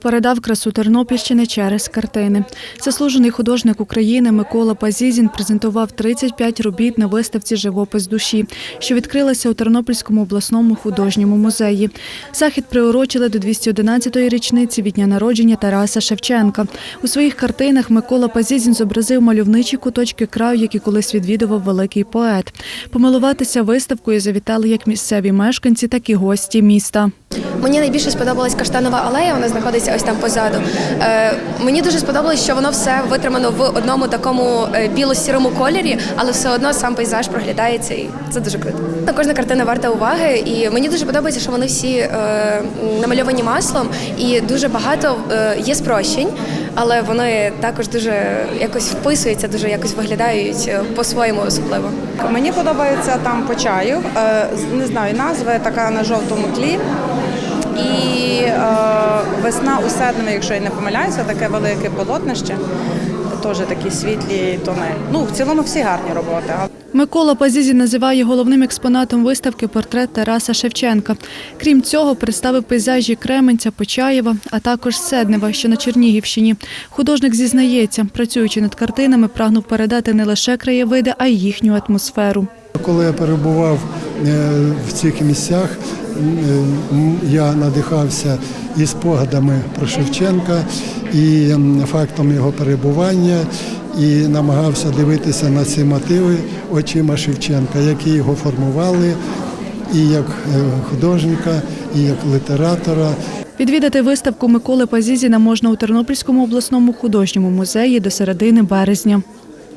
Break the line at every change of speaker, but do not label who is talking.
передав красу Тернопільщини через картини. Заслужений художник України Микола Пазізін презентував 35 робіт на виставці Живопис душі, що відкрилася у Тернопільському обласному художньому музеї. Захід приурочили до 211-ї річниці від дня народження Тараса Шевченка. У своїх картинах Микола Пазізін зобразив мальовничі куточки краю, які колись відвідував великий поет. Помилуватися виставкою завітали як місцеві мешканці, так і гості міста.
Мені найбільше сподобалась каштанова алея, вона знаходиться ось там позаду. Е, мені дуже сподобалось, що воно все витримано в одному такому е, біло-сірому кольорі, але все одно сам пейзаж проглядається, і це дуже круто. Кожна картина варта уваги, і мені дуже подобається, що вони всі е, намальовані маслом, і дуже багато е, є спрощень, але вони також дуже якось вписуються, дуже якось виглядають е, по-своєму особливо.
Мені подобається там по чаю, е, не знаю назви, така на жовтому тлі. І е, весна у Седневі, якщо я не помиляюся, таке велике полотнище. Теж такі світлі тони. Ну, в цілому всі гарні роботи.
Микола Пазізі називає головним експонатом виставки портрет Тараса Шевченка. Крім цього, представив пейзажі Кременця, Почаєва, а також Седнева, що на Чернігівщині. Художник зізнається, працюючи над картинами, прагнув передати не лише краєвиди, а й їхню атмосферу.
Коли я перебував в цих місцях, е, я надихався і спогадами про Шевченка, і фактом його перебування, і намагався дивитися на ці мотиви очима Шевченка, які його формували і як е, художника, і як літератора.
Відвідати виставку Миколи Пазізіна можна у Тернопільському обласному художньому музеї до середини березня.